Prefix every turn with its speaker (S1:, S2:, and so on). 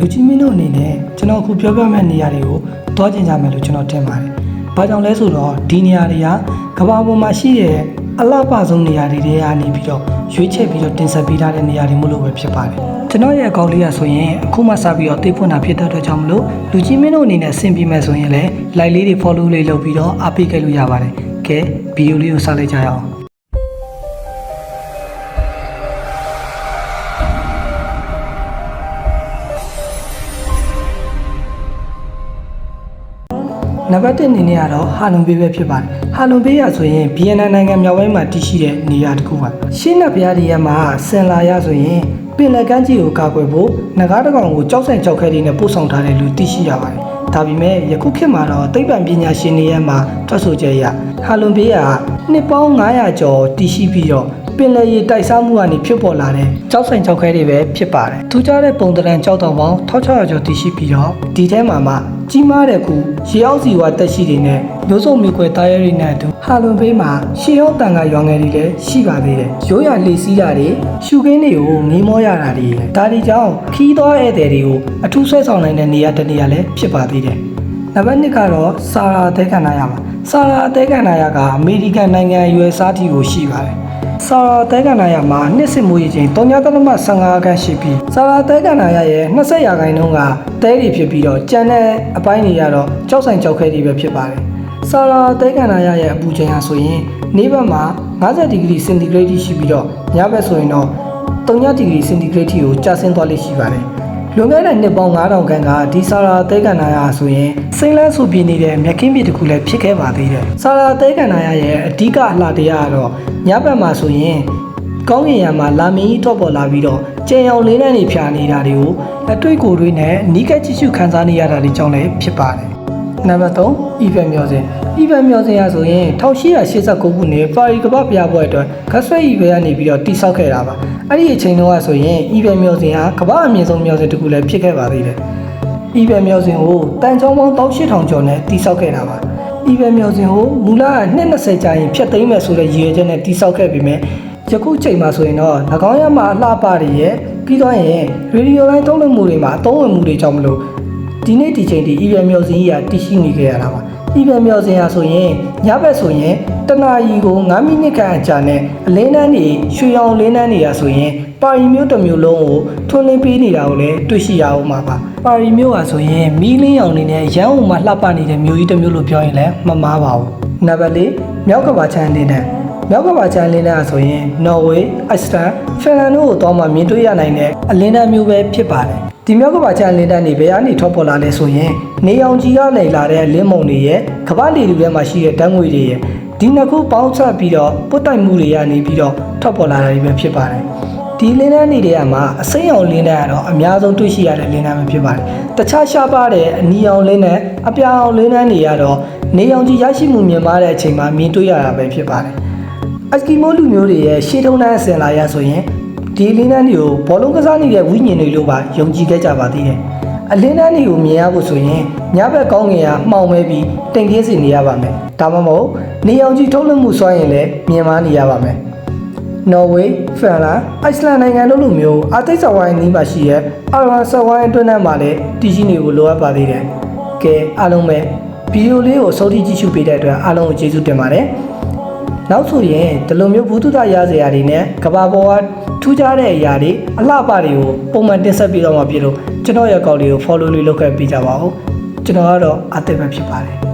S1: လူကြီးမင်းတို့အနေနဲ့ကျွန်တော်အခုပြောပြမယ့်နေရာတွေကိုသွားကျင်ကြမယ်လို့ကျွန်တော်ထင်ပါတယ်။ဘာကြောင့်လဲဆိုတော့ဒီနေရာတွေကကမ္ဘာပေါ်မှာရှိတဲ့အလှပဆုံးနေရာတွေတွေကနေပြီးတော့ရွေးချယ်ပြီးတော့တင်ဆက်ပေးထားတဲ့နေရာတွေမို့လို့ပဲဖြစ်ပါတယ်။ကျွန်တော်ရဲ့အကောင့်လေးကဆိုရင်အခုမှစပြီးတော့သိဖွင့်တာဖြစ်တဲ့အတွက်ကြောင့်မလို့လူကြီးမင်းတို့အနေနဲ့ဆင်ပြေမယ်ဆိုရင်လည်း like လေးတွေ follow လေးလုပ်ပြီးတော့အားပေးခဲ့လို့ရပါတယ်။ကဲဗီဒီယိုလေးကိုစလိုက်ကြရအောင်။ နံပါတ်1အနေနဲ့ကတော့ဟာလုံပေးပဲဖြစ်ပါတယ်။ဟာလုံပေးရဆိုရင်ဗီယက်နမ်နိုင်ငံမြောက်ပိုင်းမှာတည်ရှိတဲ့နေရာတစ်ခုပါ။ရှင်းနက်ဘုရားတွေရဲ့မှာဆင်လာရဆိုရင်ပင်လယ်ကမ်းခြေကိုကာကွယ်ဖို့ငကားတစ်ကောင်ကိုကြောက်ဆိုင်ကြောက်ခဲတွေနဲ့ပို့ဆောင်ထားတယ်လို့သိရှိရပါတယ်။ ဒါပေမဲ့ယခုခေတ်မှာတော့သိပ္ပံပညာရှင်တွေရဲ့မှာထွက်ဆိုချက်အရဟာလုံပေးရနှစ်ပေါင်း900ကျော်တည်ရှိပြီးတော့ပင်လယ်ရေတိုက်စားမှုကနေဖြစ်ပေါ်လာတဲ့ကြောက်ဆိုင်ကြောက်ခဲတွေပဲဖြစ်ပါတယ်။ထူးခြားတဲ့ပုံသဏ္ဍာန်ကြောက်တော်ပေါင်း1600ကျော်တည်ရှိပြီးတော့ဒီထဲမှာမှကြီးမားတဲ့ကူရေအောက်စီဝါတက်ရှိတွေနဲ့မျိုးစုံမျိုးကွယ်တားရဲတွေနဲ့အတူဟာလွန်ဘေးမှာရှေးဟောင်းတန်ကရွာငယ်တွေလည်းရှိပါသေးတယ်။ရိုးရလေစီးတာတွေရှုခင်းတွေကိုငေးမောရတာတွေဒါတွေကြောင့်ခီးသွားဧည့်သည်တွေကိုအထူးဆွဲဆောင်နိုင်တဲ့နေရာတစ်နေရာလည်းဖြစ်ပါသေးတယ်။နံပါတ်1ကတော့ဆာရာအသေးခံနာရပါဆာရာအသေးခံနာရကအမေရိကန်နိုင်ငံရွယ်စားတီကိုရှိပါတယ်ဆာရာတဲကန်နာရမှာနှစ်စစ်မိုးရေချိန်3.15ခန်းရှိပြီးဆာရာတဲကန်နာရရဲ့20ရာခိုင်နှုန်းကတဲတွေဖြစ်ပြီးတော့ကျန်တဲ့အပိုင်းတွေကတော့ကြောက်ဆိုင်ကြောက်ခဲတွေပဲဖြစ်ပါတယ်ဆာရာတဲကန်နာရရဲ့အပူချိန်ဟာဆိုရင်နေ့ဘက်မှာ50ဒီဂရီစင်တီဂရိတ်ရှိပြီးတော့ညဘက်ဆိုရင်တော့3ဒီဂရီစင်တီဂရိတ်ကိုကျဆင်းသွားလိမ့်ရှိပါတယ် လွန်ခဲ့တဲ့နှစ်ပေါင်း9000ခန့်ကဒီဆာရာတဲကန်နာရဆိုရင်စိမ့်လန်းဆူပြင်းနေတဲ့မြက်ခင်းပြည်တစ်ခုလည်းဖြစ်ခဲ့ပါသေးတယ်ဆာရာတဲကန်နာရရဲ့အဓိကအလှတရားကတော့ညဘက်မှာဆိုရင်ကောင်းကင်ယံမှာလာမင်းကြီးထွက်ပေါ်လာပြီးတော့ကြင်အောင်လေးနဲ့နေဖြာနေတာတွေကိုအတွေ့ကိုယ်တွေနဲ့နီးကပ်ကြည့်ရှုခန်းစားနေရတာတွေကြောင့်လည်းဖြစ်ပါတယ်။နံပါတ်3 event မျောစဉ် event မျောစဉ်ရဆိုရင်1889ခုနှစ်ပါရီကမ္ဘာပြပွဲအတွက်ဂတ်ဆွဲ event ကနေပြီးတော့တိစောက်ခဲ့တာပါ။အဲ့ဒီအချိန်တုန်းကဆိုရင် event မျောစဉ်ဟာကမ္ဘာအမြင့်ဆုံးမျောစဉ်တစ်ခုလည်းဖြစ်ခဲ့ပါသေးတယ်။ event မျောစဉ်ကိုတန်ချောင်းပေါင်း18000ကျော်နဲ့တိစောက်ခဲ့တာပါ။ event မျောစဉ်ကိုမူလက220ကြာရင်ဖျက်သိမ်းမယ်ဆိုတဲ့ရည်ရွယ်ချက်နဲ့တိစောက်ခဲ့ပြီးမြဲယခုချိန်မှာဆိုရင်တော့၎င်းရမှာအလှပတွေရဲ့ပြီးတော့ရင်ရေဒီယိုလိုင်းထုတ်လွှင့်မှုတွေမှာအသုံးဝင်မှုတွေကြောင့်မလို့ဒီနေ့ဒီချိန်ဒီ event မျောစဉ်ကြီးကတည်ရှိနေခဲ့ရတာပါ event မျောစဉ်ဟာဆိုရင်ညဘက်ဆိုရင်တနာရီကို9မိနစ်ခန့်အကြာနဲ့အလင်းတန်းတွေရွှေရောင်လင်းတန်းတွေရာဆိုရင်ပါရီမျိုးတစ်မျိုးလုံးကိုထွန်းလင်းပေးနေတာကိုလည်းတွေ့ရှိရအောင်ပါပါပါရီမျိုးဟာဆိုရင်မီးလင်းရောင်နေနဲ့ရန်ကုန်မှာလှပနေတဲ့မျိုးကြီးတစ်မျိုးလို့ပြောရင်လည်းမမှားပါဘူးနံပါတ်၄မြောက်ကဘာချန်အနေနဲ့ မြောက်ကမ္ဘာချမ်းလင်းတန်းဆိုရင်နော်ဝေးအိုက်စလန်ဖင်လန်တို့ကိုတော့မှမြင်တွေ့ရနိုင်တဲ့အလင်းတန်းမျိုးပဲဖြစ်ပါတယ်ဒီမြောက်ကမ္ဘာချမ်းလင်းတန်းတွေဘယ်ကနေထွက်ပေါ်လာလဲဆိုရင်နေအောင်ကြီးရနေလာတဲ့လင်းမုံတွေရဲ့ကမ္ဘာလေထုထဲမှာရှိတဲ့ဓာတ်ငွေတွေရဲ့ဒီနှစ်ခုပေါင်းဆက်ပြီးတော့ပုတ်တိုက်မှုတွေရနေပြီးတော့ထွက်ပေါ်လာတာတွေပဲဖြစ်ပါတယ်ဒီလင်းတန်းတွေထဲမှာအစိမ်းအောင်လင်းတန်းကတော့အများဆုံးတွေ့ရှိရတဲ့လင်းတန်းပဲဖြစ်ပါတယ်။တခြားရှားပါတဲ့အနီအောင်လင်းနဲ့အပြာအောင်လင်းတန်းတွေကတော့နေအောင်ကြီးရရှိမှုမြင်ပါတဲ့အချိန်မှာမြင်တွေ့ရတာပဲဖြစ်ပါတယ်။ အစကီမိုလူမျိုးတွေရဲ့ရှေးထုံးတန်းအစဉ်လာရဆိုရင်ဒီလင်းတန်းတွေကိုဘောလုံးကစားနေတဲ့ဝိညာဉ်တွေလို့ပါယုံကြည်ခဲ့ကြပါသေးတယ်။အလင်းတန်းတွေကိုမြင်ရဖို့ဆိုရင်ညဘက်ကောင်းငင်ကမှောင်မဲပြီးတင်ကင်းစီနေရပါမယ်။ဒါမှမဟုတ်နေအောင်ကြီးထုတ်လွှင့်မှုစွမ်းရင်လည်းမြင်မနေရပါမယ်။နော်ဝေး၊ဖရန်လန်၊အိုက်စလန်နိုင်ငံတို့လိုမျိုးအာတိတ်ဆဝိုင်းနီးပါရှိရဲ့အာရန်ဆဝိုင်းအတွင်းထဲမှာလည်းတည်ရှိနေဖို့လိုအပ်ပါသေးတယ်။ကဲအားလုံးပဲဗီဒီယိုလေးကိုစောတိကြည့်ရှုပေးတဲ့အတွက်အားလုံးကိုကျေးဇူးတင်ပါတယ်။ နောက်ဆိုရင်ဒီလိုမျိုးဘုသူတရစရာတွေနဲ့ကဘာပေါ်ကထူးခြားတဲ့အရာတွေအလှပတွေကိုပုံမှန်တင်ဆက်ပြီးတော့မှပြလို့ကျွန်တော်ရဲ့အကောင့်လေးကို follow လေးလုပ်ခဲ့ပေးကြပါဦးကျွန်တော်ကတော့အသက်ပဲဖြစ်ပါတယ်